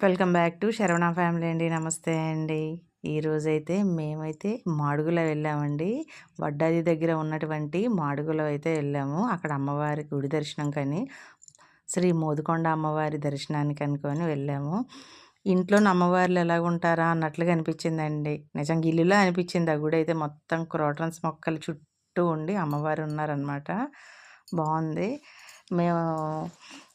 Welcome back to Saravana family అండి. నమస్తే అండి. ఈరోజైతే మేమైతే మాడుగుల వెళ్ళామండి. వడ్డాది దగ్గర ఉన్నటువంటి మాడుగుల అయితే వెళ్ళాము. అక్కడ అమ్మవారి గుడి దర్శనం కానీ శ్రీ మోదుకొండ అమ్మవారి దర్శనానికి అనుకొని వెళ్ళాము. ఇంట్లో అమ్మవార్లు ఎలా ఉంటారా అన్నట్లుగా అనిపించిందండి. నిజంగా ఇల్లులా అనిపించింది. ఆ గుడి అయితే మొత్తం క్రోటన్స్ మొక్కలు చుట్టూ ఉండి అమ్మవారు ఉన్నారనమాట బాగుంది మేము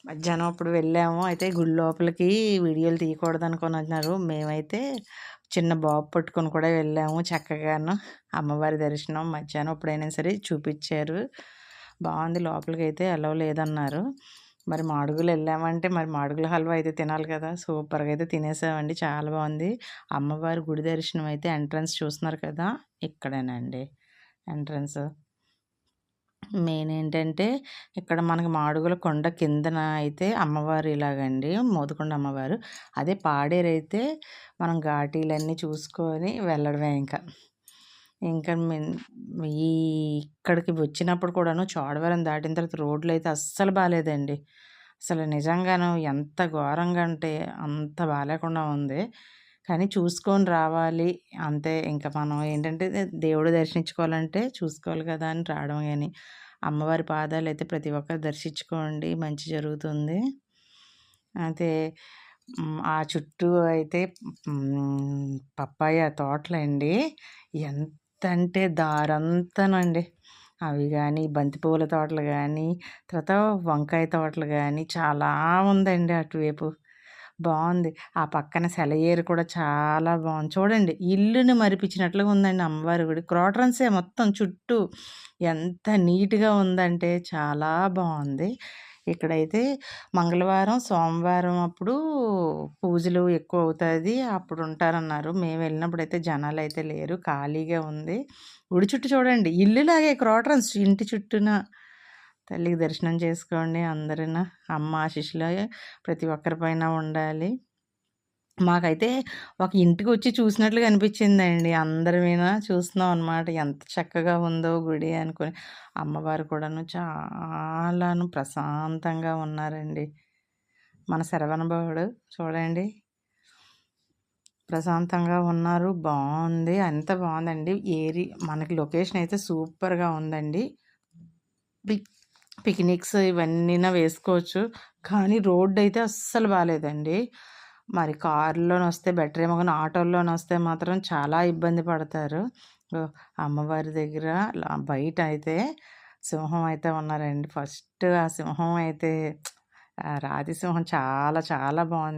మధ్యాహ్నం అప్పుడు వెళ్ళాము. అయితే గుడి లోపలికి వీడియోలు తీయకూడదు అనుకుని అంటున్నారు మేమైతే చిన్న బాబు పట్టుకొని కూడా వెళ్ళాము చక్కగాను. అమ్మవారి దర్శనం మధ్యాహ్నం ఎప్పుడైనా సరే చూపించారు. బాగుంది లోపలికి అయితే ఎలా లేదన్నారు. మరి మాడుగులు వెళ్ళామంటే మరి మాడుగుల హల్వా అయితే తినాలి కదా. సూపర్గా అయితే తినేసామండి. చాలా బాగుంది. అమ్మవారి గుడి దర్శనం అయితే ఎంట్రన్స్ చూస్తున్నారు కదా. ఇక్కడేనండి ఎంట్రన్స్. మెయిన్ ఏంటంటే ఇక్కడ మనకి మాడుగుల కొండ కిందన అయితే అమ్మవారు ఇలాగండి మోదుకొండ అమ్మవారు. అదే పాడేరైతే మనం ఘాటీలన్నీ చూసుకొని వెళ్ళడమే ఇంకా. ఇంకా ఈ ఇక్కడికి వచ్చినప్పుడు కూడాను చోడవరం దాటిన తర్వాత రోడ్లు అయితే అస్సలు బాగాలేదండి అసలు నిజంగాను ఎంత ఘోరంగా అంటే అంత బాగాలేకుండా ఉంది. కానీ చూసుకొని రావాలి. అంతే ఇంకా మనం ఏంటంటే దేవుడు దర్శించుకోవాలంటే చూసుకోవాలి కదా అని రావడం కానీ అమ్మవారి పాదాలు అయితే ప్రతి ఒక్కరు దర్శించుకోండి మంచి జరుగుతుంది. అయితే ఆ చుట్టూ అయితే పప్పాయ తోటలండి. ఎంత అంటే దారంతనండి. అవి కానీ బంతిపూల తోటలు కానీ తర్వాత వంకాయ తోటలు కానీ చాలా ఉందండి అటువైపు. బాగుంది ఆ పక్కన సెలయేరు కూడా చాలా బాగుంది చూడండి ఇల్లుని మరిపించినట్లుగా ఉందండి అమ్మవారి గుడి. క్రోటరన్సే మొత్తం చుట్టూ ఎంత నీట్గా ఉందంటే చాలా బాగుంది ఇక్కడైతే మంగళవారం సోమవారం అప్పుడు పూజలు ఎక్కువ అవుతుంది. అప్పుడు ఉంటారన్నారు. మేము వెళ్ళినప్పుడు అయితే జనాలు అయితే లేరు. ఖాళీగా ఉంది. గుడి చుట్టూ చూడండి ఇల్లులాగే క్రోటరన్స్ ఇంటి చుట్టూన తల్లికి దర్శనం చేసుకోండి. అందరిన అమ్మ ఆశిష్లో ప్రతి ఒక్కరి పైన ఉండాలి. మాకైతే ఒక ఇంటికి వచ్చి చూసినట్లుగా అనిపించిందండి అందరి మీద చూస్తున్నాం అనమాట ఎంత చక్కగా ఉందో గుడి అనుకుని. అమ్మవారు కూడాను చాలాను ప్రశాంతంగా ఉన్నారండి. మన శరవణబాబుడు చూడండి. ప్రశాంతంగా ఉన్నారు. బాగుంది. అంత బాగుందండి. ఏరి మనకి లొకేషన్ అయితే సూపర్గా ఉందండి. పిక్నిక్స్ ఇవన్నీ వేసుకోవచ్చు. కానీ రోడ్డు అయితే అస్సలు బాగాలేదండి మరి కారులోని వస్తే బెటర్ ఏమో కానీ ఆటోల్లోని వస్తే మాత్రం చాలా ఇబ్బంది పడతారు. అమ్మవారి దగ్గర బయట అయితే సింహం అయితే ఉన్నారండి. ఫస్ట్ ఆ సింహం అయితే రాతి సింహం చాలా చాలా బాగుంది